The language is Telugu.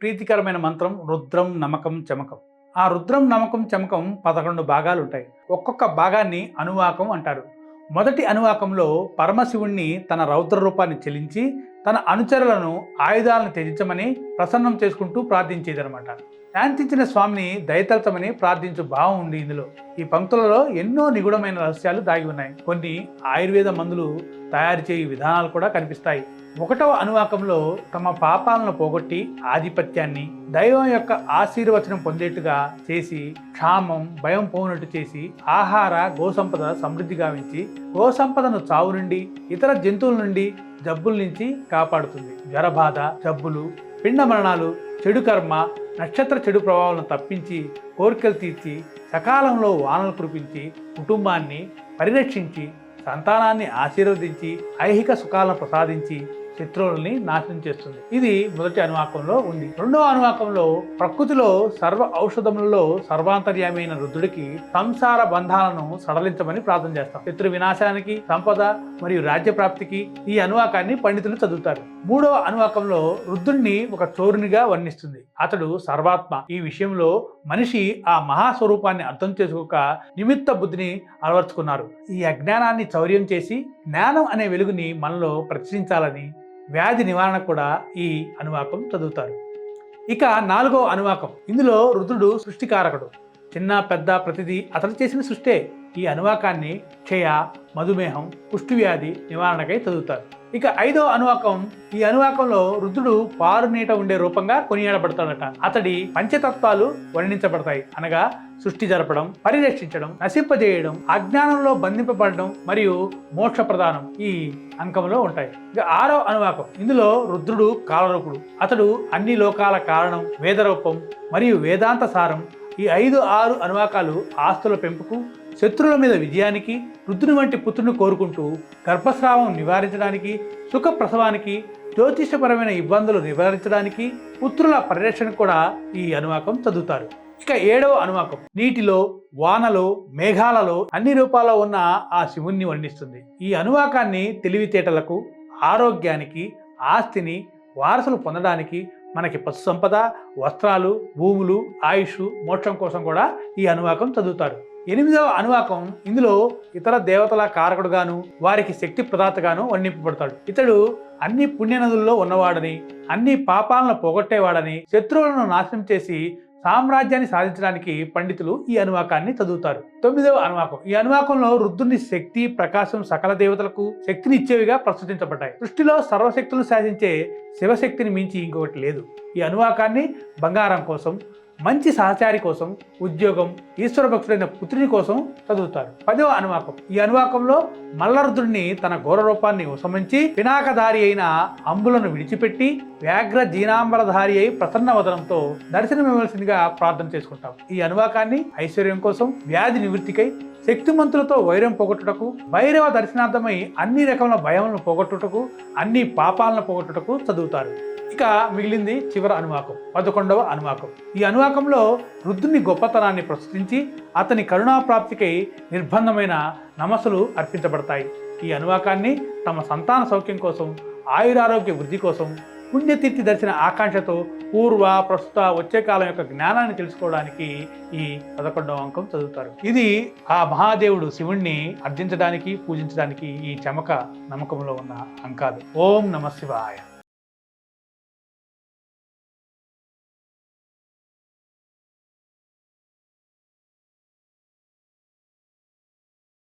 ప్రీతికరమైన మంత్రం రుద్రం నమకం చమకం. ఆ రుద్రం నమకం చమకం పదకొండు భాగాలు ఉంటాయి ఒక్కొక్క భాగాన్ని అనువాకం అంటారు. మొదటి అనువాకంలో పరమశివుణ్ణి తన రౌద్ర రూపాన్ని చెలించి తన అనుచరులను ఆయుధాలను త్యజించమని ప్రసన్నం చేసుకుంటూ ప్రార్థించేదనమాట. శాంతించిన స్వామిని దయతలతమని ప్రార్థించు భావం ఉంది ఇందులో. ఈ పంక్తులలో ఎన్నో నిగూఢమైన రహస్యాలు దాగి ఉన్నాయి. కొన్ని ఆయుర్వేద మందులు తయారు చేయు విధానాలు కూడా కనిపిస్తాయి. ఒకటవ అనువాకంలో తమ పాపాలను పోగొట్టి ఆధిపత్యాన్ని దైవం యొక్క ఆశీర్వచనం పొందేట్టుగా చేసి క్షామం భయం పోనట్టు చేసి ఆహార గోసంపద సమృద్ధి గావించి గోసంపదను చావు నుండి ఇతర జంతువుల నుండి జబ్బుల నుంచి కాపాడుతుంది. జ్వరబాధ జబ్బులు పిండ మరణాలు చెడు కర్మ నక్షత్ర చెడు ప్రభావాలను తప్పించి కోరికలు తీర్చి సకాలంలో వానలు కురిపించి కుటుంబాన్ని పరిరక్షించి సంతానాన్ని ఆశీర్వదించి ఐహిక సుఖాలను ప్రసాదించి శత్రువుల్ని నాశనం చేస్తుంది. ఇది మొదటి అనువాకంలో ఉంది. రెండవ అనువాకంలో ప్రకృతిలో సర్వ ఔషధములలో సర్వాంతర్యామైన రుద్రుడికి సంసార బంధాలను సడలించమని ప్రార్థన చేస్తాం. శత్రు వినాశానికి సంపద మరియు రాజ్య ప్రాప్తికి ఈ అనువాకాన్ని పండితులు చదువుతారు. మూడవ అనువాకంలో రుద్రుణ్ణి ఒక చోరునిగా వర్ణిస్తుంది. అతడు సర్వాత్మ. ఈ విషయంలో మనిషి ఆ మహాస్వరూపాన్ని అర్థం చేసుకోక నిమిత్త బుద్ధిని అలవర్చుకున్నారు. ఈ అజ్ఞానాన్ని చౌర్యం చేసి జ్ఞానం అనే వెలుగుని మనలో ప్రచురించాలని వ్యాధి నివారణ కూడా ఈ అనువాకం చదువుతారు. ఇక నాలుగో అనువాకం. ఇందులో రుద్రుడు సృష్టికారకుడు. చిన్న పెద్ద ప్రతిదీ అతడు చేసిన సృష్టే. ఈ అనువాకాన్ని క్షయ మధుమేహం కుష్టి వ్యాధి నివారణకై చదువుతారు. ఇక ఐదో అనువాకం ఈ అనువాకంలో రుద్రుడు పారు నీట ఉండే రూపంగా కొనియాడబడతాడట. అతడి పంచతత్వాలు వర్ణించబడతాయి. అనగా సృష్టి జరపడం పరిరక్షించడం నశింపజేయడం అజ్ఞానంలో బంధింపబడడం మరియు మోక్ష ప్రదానం ఈ అంకంలో ఉంటాయి. ఇక ఆరో అనువాకం ఇందులో రుద్రుడు కాలరూపుడు. అతడు అన్ని లోకాల కారణం వేదరూపం మరియు వేదాంత సారం ఈ ఐదు ఆరు అనువాకాలు ఆస్తుల పెంపుకు శత్రువుల మీద విజయానికి రుద్రుని వంటి పుత్రుని కోరుకుంటూ గర్భస్రావం నివారించడానికి సుఖ ప్రసవానికి జ్యోతిషపరమైన ఇబ్బందులు నివారించడానికి పుత్రుల పరిరక్షణ కూడా ఈ అనువాకం చదువుతారు. ఇక ఏడవ అనువాకం. నీటిలో వానలో మేఘాలలో అన్ని రూపాల్లో ఉన్న ఆ శివుణ్ణి వర్ణిస్తుంది. ఈ అనువాకాన్ని తెలివితేటలకు ఆరోగ్యానికి ఆస్తిని వారసులు పొందడానికి మనకి పశు సంపద వస్త్రాలు భూములు ఆయుష్ మోక్షం కోసం కూడా ఈ అనువాకం చదువుతారు. ఎనిమిదవ అనువాకం ఇందులో ఇతర దేవతల కారకుడుగాను వారికి శక్తి ప్రదాతగాను వర్ణింపబడతాడు. ఇతడు అన్ని పుణ్యనదుల్లో ఉన్నవాడని అన్ని పాపాలను పోగొట్టేవాడని శత్రువులను నాశనం చేసి సామ్రాజ్యాన్ని సాధించడానికి పండితులు ఈ అనువాకాన్ని చదువుతారు. తొమ్మిదవ అనువాకం. ఈ అనువాకంలో రుద్రుని శక్తి ప్రకాశం సకల దేవతలకు శక్తిని ఇచ్చేవిగా ప్రస్తుతించబడ్డాయి. సృష్టిలో సర్వశక్తులను శాసించే శివశక్తిని మించి ఇంకొకటి లేదు. ఈ అనువాకాన్ని బంగారం కోసం మంచి సహచారి కోసం ఉద్యోగం ఈశ్వర భక్తుడైన పుత్రుని కోసం చదువుతారు పదవ అనువాకం. ఈ అనువాకంలో మల్లరుద్రుడిని తన ఘోర రూపాన్ని ఉపసంహరించి పినాకధారి అయిన అంబులను విడిచిపెట్టి వ్యాఘ్ర జీనాంబరధారి అయి ప్రసన్న వదనంతో దర్శనమివ్వాల్సిందిగా ప్రార్థన చేసుకుంటాం. ఈ అనువాకాన్ని ఐశ్వర్యం కోసం వ్యాధి నివృత్తికై శక్తిమంతులతో వైరం పోగొట్టుటకు భైరవ దర్శనార్థమై అన్ని రకముల భయములను పోగొట్టుటకు అన్ని పాపాలను పోగొట్టుటకు చదువుతారు. ఇక మిగిలింది చివరి అనువాకం పదకొండవ అనువాకం ఈ అనువాకంలో రుద్రుని గొప్పతనాన్ని ప్రస్తుతించి అతని కరుణాప్రాప్తికై నిర్బంధమైన నమస్సులు అర్పించబడతాయి. ఈ అనువాకాన్ని తమ సంతాన సౌఖ్యం కోసం ఆయురారోగ్య వృద్ధి కోసం పుణ్యతీర్థి దర్శన ఆకాంక్షతో పూర్వ ప్రస్తుత వచ్చే కాలం యొక్క జ్ఞానాన్ని తెలుసుకోవడానికి ఈ పదకొండవ అంకం చదువుతారు. ఇది ఆ మహాదేవుడు శివుణ్ణి అర్థించడానికి పూజించడానికి ఈ చమక నమ్మకంలో ఉన్న అంకాలు. ఓం నమ శివాయ.